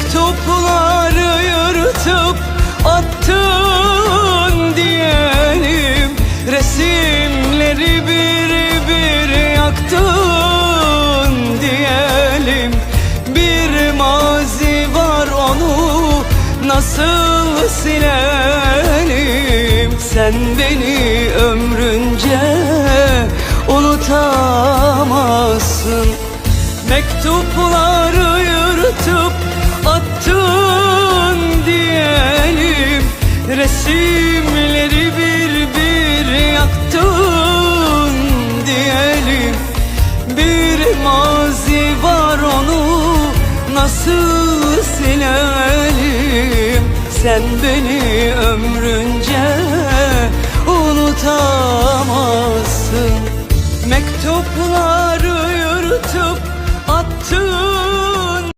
Mektupları yırtıp attın diyelim. Resimleri bir bir yaktın diyelim. Bir mazi var onu nasıl silelim? Sen beni ömrünce unutamazsın. Mektupları nasıl silelim Sen beni ömrünce? Unutamazsın. Mektuplar